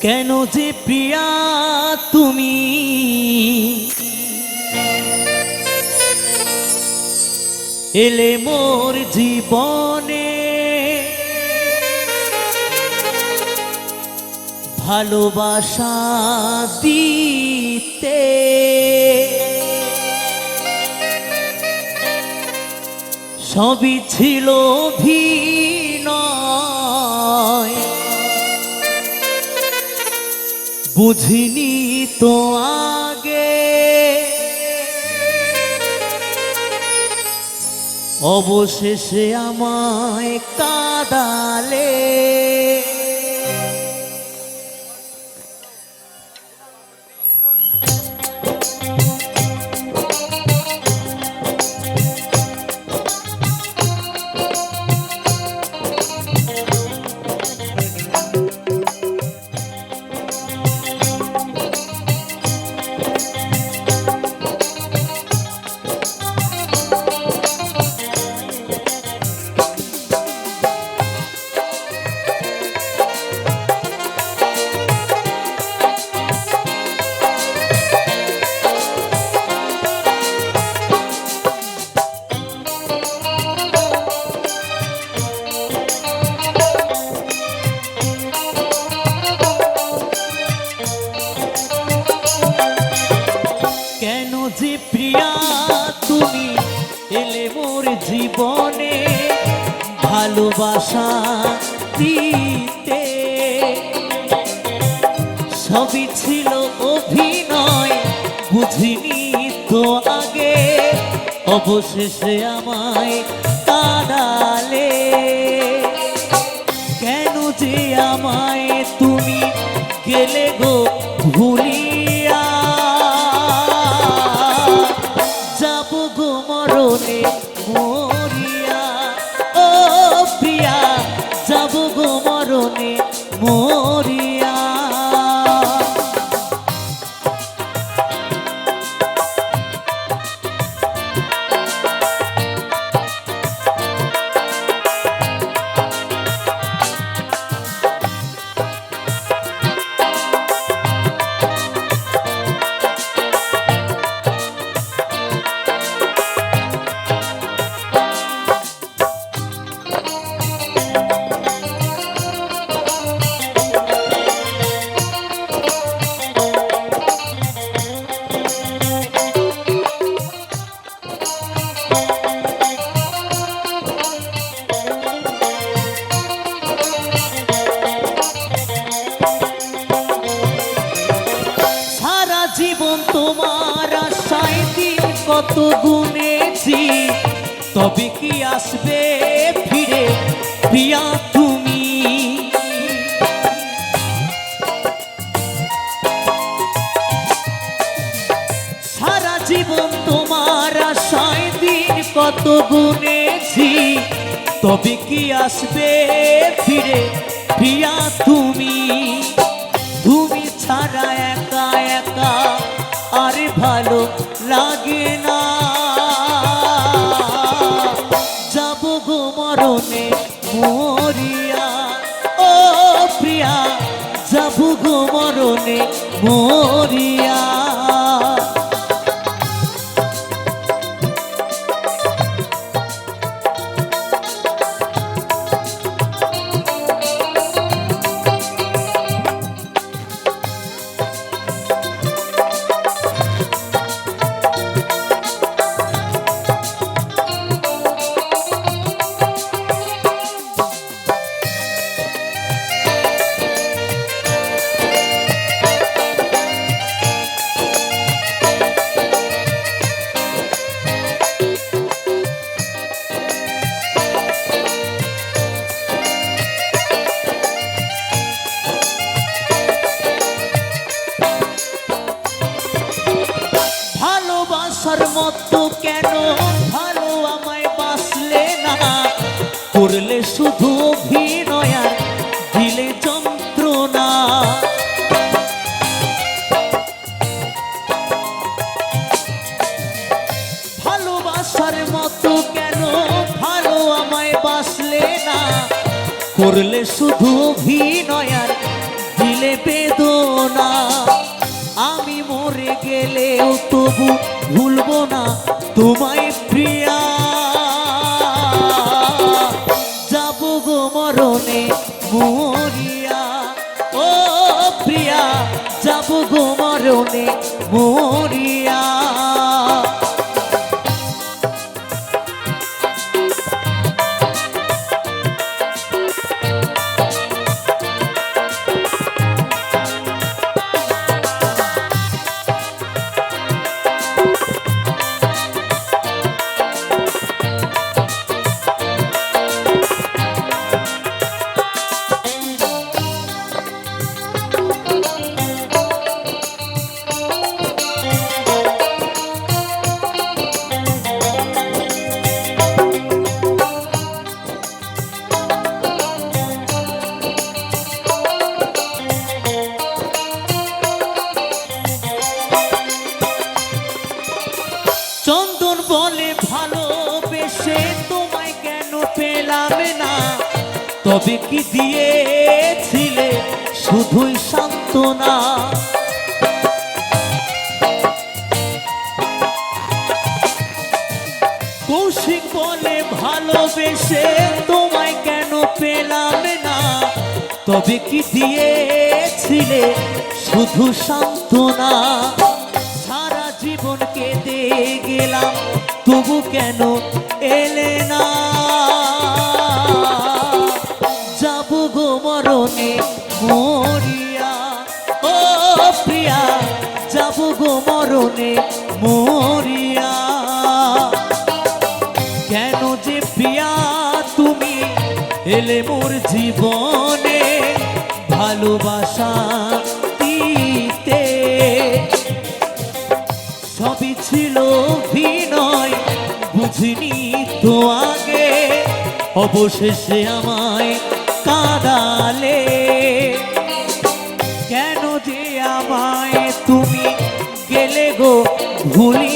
কেন যে প্রিয়া তুমি? এলে মোর জীবনে ভালোবাসা দিতে। সবই ছিল ভিনয় বুঝিনি তো আগে। অবশেষে আমায় কাদালে। জীবনে ভালোবাসা দিতে। সবই ছিল অভিনয়, বুঝিনি তো আগে। অবশেষে আমায় কাদালে কেন যে আমায় তুমি গেলে গো? মরণে কত গুনেছি, তবে কি আসবে ফিরে প্রিয়া তুমি? সারা জীবন তোমার আশায় দিন কত গুনেছি, তবে কি আসবে ফিরে প্রিয়া তুমি? তুমি ছাড়া একা একা আরে ভালো লাগে না। যাব গো মরণে মরিয়া। ও প্রিয়া যাব গো মরণে মরিয়া। বেদনা। আমি মরে গেলেও তবু ভুলবো না তোমায় প্রিয়া। যাব গো মরণে মরিয়া। ও প্রিয়া, যাব গো মরণে মরিয়া। তবে কি দিয়েছিলে শুধুই সান্ত্বনা? কৌশিক বলে ভালোবেসে তোমায় কেন পেলাম না? তবে কি দিয়েছিলে শুধু সান্ত্বনা? সারা জীবন কেঁদে গেলাম, তবু কেন এলে না? প্রিয়া, যাব গো মরণে মরিয়া। কেন যে প্রিয়া তুমি এলে মোর জীবনে ভালোবাসা দিতে? সবই ছিল বিনয় বুঝিনি তো আগে। অবশেষে আমায় তুমি গেলে গো ভুলিয়া